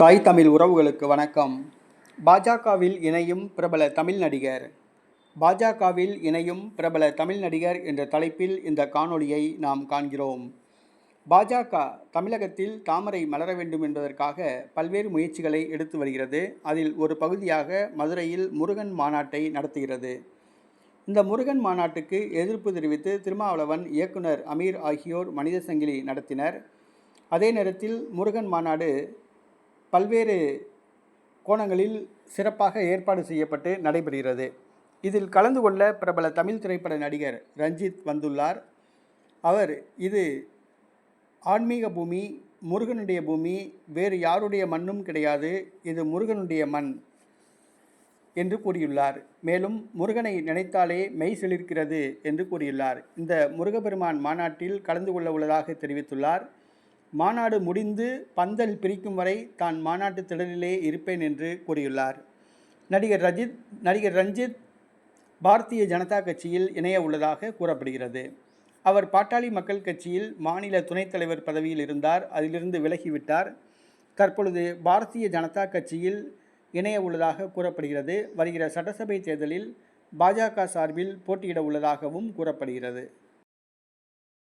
தாய் தமிழ் உறவுகளுக்கு வணக்கம். பாஜகவில் இணையும் பிரபல தமிழ் நடிகர். பாஜகவில் இணையும் பிரபல தமிழ் நடிகர் என்ற தலைப்பில் இந்த காணொளியை நாம் காண்கிறோம். பாஜக தமிழகத்தில் தாமரை மலர வேண்டும் என்பதற்காக பல்வேறு முயற்சிகளை எடுத்து வருகிறது. அதில் ஒரு பகுதியாக மதுரையில் முருகன் மாநாட்டை நடத்துகிறது. இந்த முருகன் மாநாட்டுக்கு எதிர்ப்பு தெரிவித்து திருமாவளவன் இயக்குனர் அமீர் ஆகியோர் மனித சங்கிலி நடத்தினர். அதே நேரத்தில் முருகன் மாநாடு பல்வேறு கோணங்களில் சிறப்பாக ஏற்பாடு செய்யப்பட்டு நடைபெறுகிறது. இதில் கலந்து கொள்ள பிரபல தமிழ் திரைப்பட நடிகர் ரஞ்சித் வந்துள்ளார். அவர் இது ஆன்மீக பூமி முருகனுடைய பூமி வேறு யாருடைய மண்ணும் கிடையாது இது முருகனுடைய மண் என்று கூறியுள்ளார். மேலும் முருகனை நினைத்தாலே மெய் செழிக்கிறது என்று கூறியுள்ளார். இந்த முருகப்பெருமான் மாநாட்டில் கலந்து கொள்ள உள்ளதாக தெரிவித்துள்ளார். மாநாடு முடிந்து பந்தல் பிரிக்கும் வரை தான் மாநாட்டு திடலிலே இருப்பேன் என்று கூறியுள்ளார். நடிகர் ரஜித் நடிகர் ரஞ்சித் பாரதிய ஜனதா கட்சியில் இணைய உள்ளதாக கூறப்படுகிறது. அவர் பாட்டாளி மக்கள் கட்சியில் மாநில துணைத் தலைவர் பதவியில் இருந்தார். அதிலிருந்து விலகிவிட்டார். தற்பொழுது பாரதிய ஜனதா கட்சியில் இணைய உள்ளதாக கூறப்படுகிறது. வருகிற சட்டசபை தேர்தலில் பாஜக சார்பில் போட்டியிட உள்ளதாகவும் கூறப்படுகிறது.